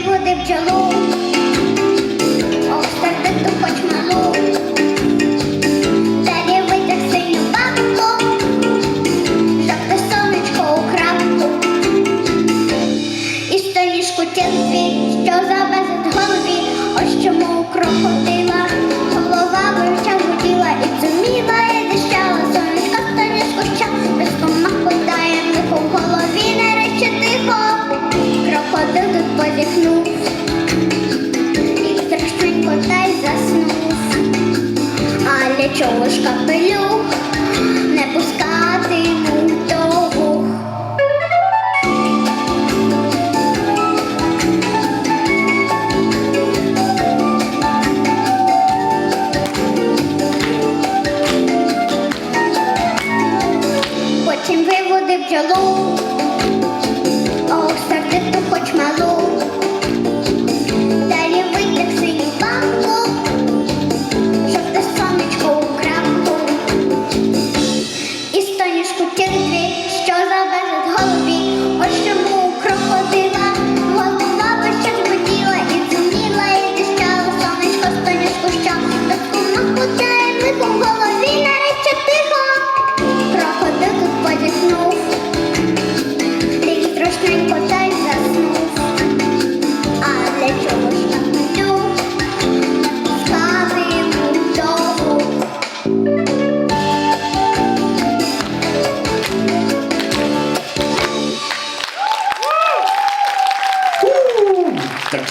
приводив пчелу. чого ж капелюх, не пускати йому того. Потім виводив бджолу. tak